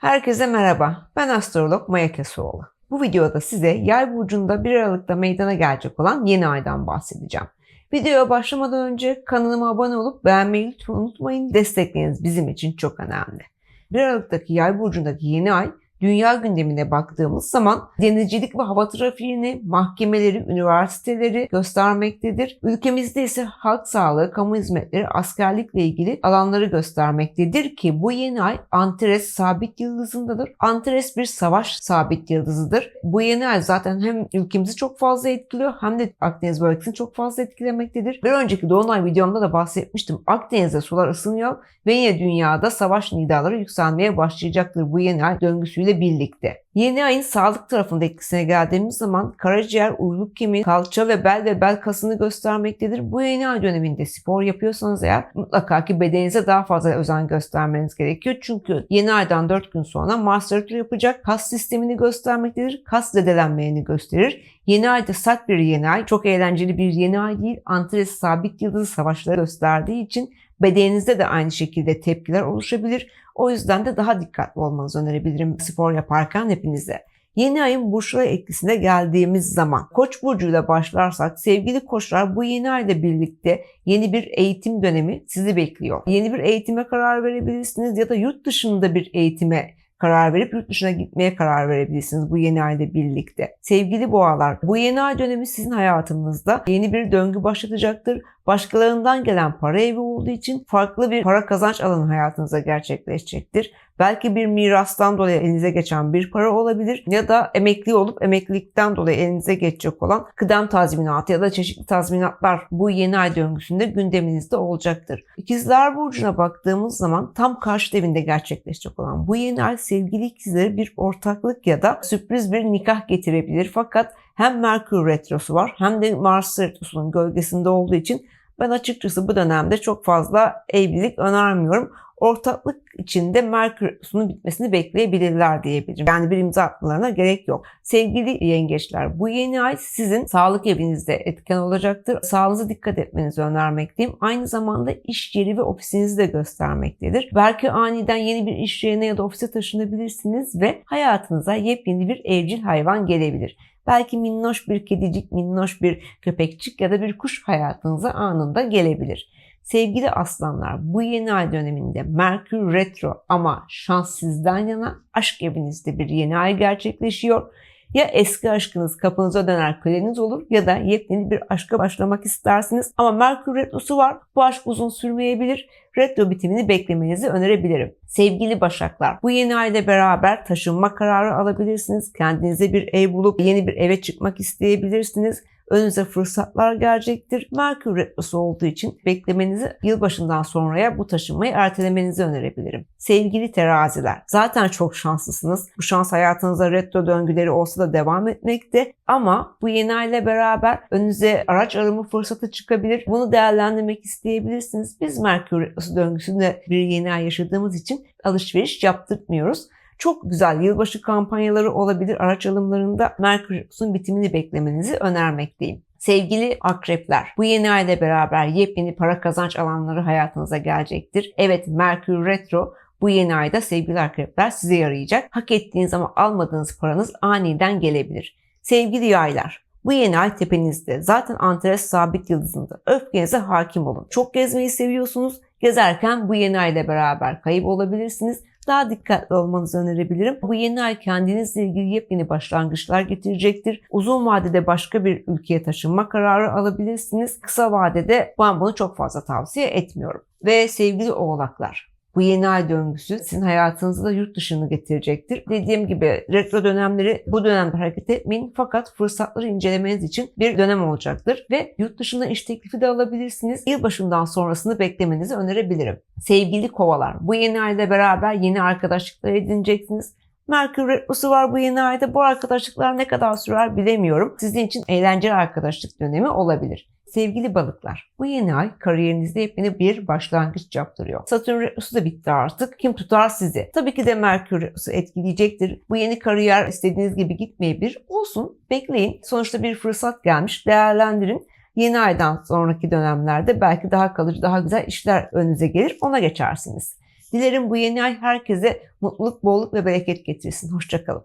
Herkese merhaba. Ben astrolog Maya Kesoğlu. Bu videoda size yay burcunda 1 Aralık'ta meydana gelecek olan yeni aydan bahsedeceğim. Videoya başlamadan önce kanalıma abone olup beğenmeyi lütfen unutmayın. Destekleriniz bizim için çok önemli. 1 Aralık'taki yay burcundaki yeni ay dünya gündemine baktığımız zaman denizcilik ve hava trafiğini, mahkemeleri, üniversiteleri göstermektedir. Ülkemizde ise halk sağlığı, kamu hizmetleri, askerlikle ilgili alanları göstermektedir ki bu yeni ay Antares sabit yıldızındadır. Antares bir savaş sabit yıldızıdır. Bu yeni ay zaten hem ülkemizi çok fazla etkiliyor hem de Akdeniz bölgesini çok fazla etkilemektedir. Bir önceki Dolunay videomda da bahsetmiştim. Akdeniz'de sular ısınıyor ve yine dünyada savaş nidaları yükselmeye başlayacaktır bu yeni ay döngüsüyle birlikte. Yeni ayın sağlık tarafında etkisine geldiğimiz zaman karaciğer, uyluk kemiği, kalça ve bel ve bel kasını göstermektedir. Bu yeni ay döneminde spor yapıyorsanız eğer mutlaka ki bedeninize daha fazla özen göstermeniz gerekiyor. Çünkü yeni aydan 4 gün sonra Mars retro yapacak. Kas sistemini göstermektedir. Kas zedelenmeyeni gösterir. Yeni ayda sert bir yeni ay. Çok eğlenceli bir yeni ay değil. Antares sabit yıldızı savaşları gösterdiği için bedeninizde de aynı şekilde tepkiler oluşabilir. O yüzden de daha dikkatli olmanızı önerebilirim spor yaparken hepinize. Yeni ayın burçlara etkisine geldiğimiz zaman Koç burcuyla başlarsak sevgili koçlar bu yeni ayla birlikte yeni bir eğitim dönemi sizi bekliyor. Yeni bir eğitime karar verebilirsiniz ya da yurt dışında bir eğitime karar verip yurt dışına gitmeye karar verebilirsiniz bu yeni ayla birlikte. Sevgili boğalar, bu yeni ay dönemi sizin hayatınızda yeni bir döngü başlatacaktır. Başkalarından gelen para evi olduğu için farklı bir para kazanç alanı hayatınıza gerçekleşecektir. Belki bir mirastan dolayı elinize geçen bir para olabilir ya da emekli olup emeklilikten dolayı elinize geçecek olan kıdem tazminatı ya da çeşitli tazminatlar bu yeni ay döngüsünde gündeminizde olacaktır. İkizler Burcu'na baktığımız zaman tam karşı evinde gerçekleşecek olan bu yeni ay sevgili ikizlere bir ortaklık ya da sürpriz bir nikah getirebilir. Fakat hem Merkür Retrosu var hem de Mars Retrosu'nun gölgesinde olduğu için ben açıkçası bu dönemde çok fazla evlilik önermiyorum. Ortaklık içinde Merkür'ün bitmesini bekleyebilirler diyebilirim. Yani bir imza atmalarına gerek yok. Sevgili yengeçler bu yeni ay sizin sağlık evinizde etken olacaktır. Sağlığınıza dikkat etmenizi önermekteyim. Aynı zamanda iş yeri ve ofisinizi de göstermektedir. Belki aniden yeni bir iş yerine ya da ofise taşınabilirsiniz ve hayatınıza yepyeni bir evcil hayvan gelebilir. Belki minnoş bir kedicik, minnoş bir köpekçik ya da bir kuş hayatınıza anında gelebilir. Sevgili aslanlar bu yeni ay döneminde Merkür retro ama şans sizden yana aşk evinizde bir yeni ay gerçekleşiyor. Ya eski aşkınız kapınıza döner kaleniz olur ya da yepyeni bir aşka başlamak istersiniz. Ama Merkür Retrosu var. Bu aşk uzun sürmeyebilir. Retro bitimini beklemenizi önerebilirim. Sevgili Başaklar, bu yeni ayla beraber taşınma kararı alabilirsiniz. Kendinize bir ev bulup yeni bir eve çıkmak isteyebilirsiniz önünüze fırsatlar gelecektir. Merkür Retrosu olduğu için beklemenizi yılbaşından sonraya bu taşınmayı ertelemenizi önerebilirim. Sevgili teraziler, zaten çok şanslısınız. Bu şans hayatınızda retro döngüleri olsa da devam etmekte ama bu yeni ay ile beraber önünüze araç arama fırsatı çıkabilir. Bunu değerlendirmek isteyebilirsiniz. Biz Merkür Retrosu döngüsünde bir yeni ay yaşadığımız için alışveriş yaptırmıyoruz. Çok güzel yılbaşı kampanyaları olabilir. Araç alımlarında Merkür'ün bitimini beklemenizi önermekteyim. Sevgili akrepler, bu yeni ayla beraber yepyeni para kazanç alanları hayatınıza gelecektir. Evet Merkür Retro bu yeni ayda sevgili akrepler size yarayacak. Hak ettiğiniz ama almadığınız paranız aniden gelebilir. Sevgili yaylar, bu yeni ay tepenizde. Zaten Antares sabit yıldızında. Öfkenize hakim olun. Çok gezmeyi seviyorsunuz. Gezerken bu yeni ayla beraber kayıp olabilirsiniz daha dikkatli olmanızı önerebilirim. Bu yeni ay kendinizle ilgili yepyeni başlangıçlar getirecektir. Uzun vadede başka bir ülkeye taşınma kararı alabilirsiniz. Kısa vadede ben bunu çok fazla tavsiye etmiyorum. Ve sevgili oğlaklar, bu yeni ay döngüsü sizin hayatınızda da yurt dışını getirecektir. Dediğim gibi retro dönemleri bu dönemde hareket etmeyin fakat fırsatları incelemeniz için bir dönem olacaktır ve yurt dışında iş teklifi de alabilirsiniz. Yılbaşından sonrasını beklemenizi önerebilirim. Sevgili kovalar, bu yeni ayla beraber yeni arkadaşlıklar edineceksiniz. Merkür Retrosu var bu yeni ayda. Bu arkadaşlıklar ne kadar sürer bilemiyorum. Sizin için eğlenceli arkadaşlık dönemi olabilir. Sevgili balıklar, bu yeni ay kariyerinizde yepyeni bir başlangıç yaptırıyor. Satürn retrosu da bitti artık. Kim tutar sizi? Tabii ki de Merkür retrosu etkileyecektir. Bu yeni kariyer istediğiniz gibi gitmeyebilir. Olsun, bekleyin. Sonuçta bir fırsat gelmiş, değerlendirin. Yeni aydan sonraki dönemlerde belki daha kalıcı, daha güzel işler önünüze gelir. Ona geçersiniz. Dilerim bu yeni ay herkese mutluluk, bolluk ve bereket getirsin. Hoşçakalın.